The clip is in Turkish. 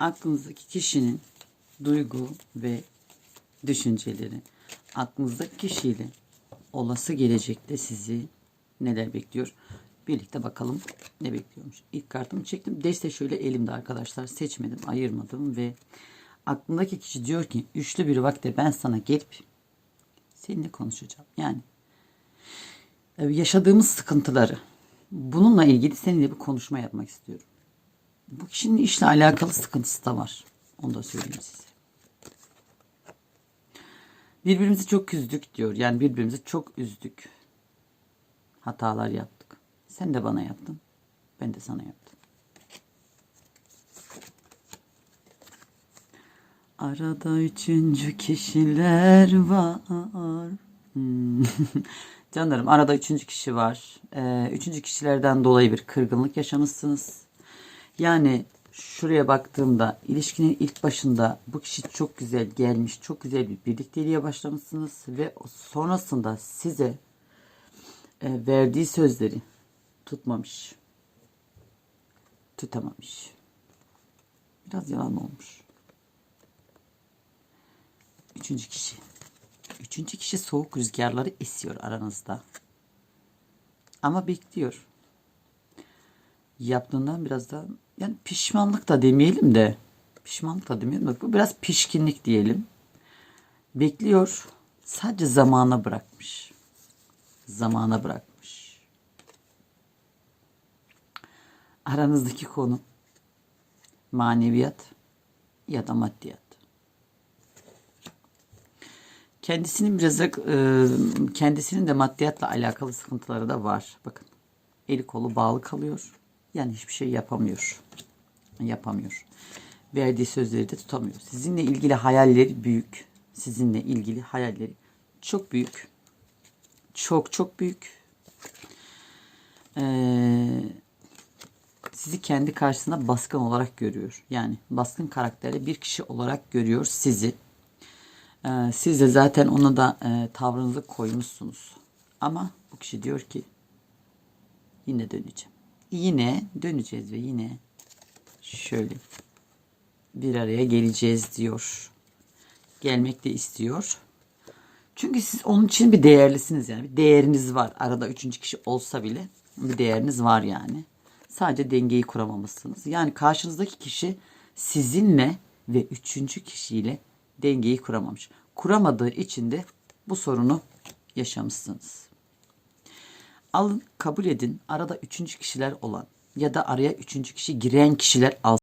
aklınızdaki kişinin duygu ve düşünceleri, aklınızdaki kişiyle olası gelecekte sizi neler bekliyor? Birlikte bakalım ne bekliyormuş. İlk kartımı çektim. Deste şöyle elimde arkadaşlar. Seçmedim, ayırmadım ve aklındaki kişi diyor ki üçlü bir vakte ben sana gelip seninle konuşacağım. Yani e, yaşadığımız sıkıntıları bununla ilgili seninle bir konuşma yapmak istiyorum. Bu kişinin işle alakalı sıkıntısı da var. Onu da söyleyeyim size. Birbirimizi çok üzdük diyor. Yani birbirimizi çok üzdük. Hatalar yaptık. Sen de bana yaptın. Ben de sana yaptım. Arada üçüncü kişiler var. Hmm. Canlarım arada üçüncü kişi var. Ee, üçüncü kişilerden dolayı bir kırgınlık yaşamışsınız. Yani şuraya baktığımda ilişkinin ilk başında bu kişi çok güzel gelmiş, çok güzel bir birlikteliğe başlamışsınız ve sonrasında size e, verdiği sözleri tutmamış, tutamamış. Biraz yalan olmuş. Üçüncü kişi. Üçüncü kişi soğuk rüzgarları esiyor aranızda. Ama bekliyor yaptığından biraz da yani pişmanlık da demeyelim de pişmanlık da demeyelim de bu biraz pişkinlik diyelim. Bekliyor. Sadece zamana bırakmış. Zamana bırakmış. Aranızdaki konu maneviyat ya da maddiyat. Kendisinin biraz e, kendisinin de maddiyatla alakalı sıkıntıları da var. Bakın eli kolu bağlı kalıyor. Yani hiçbir şey yapamıyor. Yapamıyor. Verdiği sözleri de tutamıyor. Sizinle ilgili hayalleri büyük. Sizinle ilgili hayalleri çok büyük. Çok çok büyük. Ee, sizi kendi karşısında baskın olarak görüyor. Yani baskın karakterli bir kişi olarak görüyor sizi. Ee, siz de zaten ona da e, tavrınızı koymuşsunuz. Ama bu kişi diyor ki yine döneceğim yine döneceğiz ve yine şöyle bir araya geleceğiz diyor. Gelmek de istiyor. Çünkü siz onun için bir değerlisiniz yani. Bir değeriniz var. Arada üçüncü kişi olsa bile bir değeriniz var yani. Sadece dengeyi kuramamışsınız. Yani karşınızdaki kişi sizinle ve üçüncü kişiyle dengeyi kuramamış. Kuramadığı için de bu sorunu yaşamışsınız. Alın kabul edin arada üçüncü kişiler olan ya da araya üçüncü kişi giren kişiler al.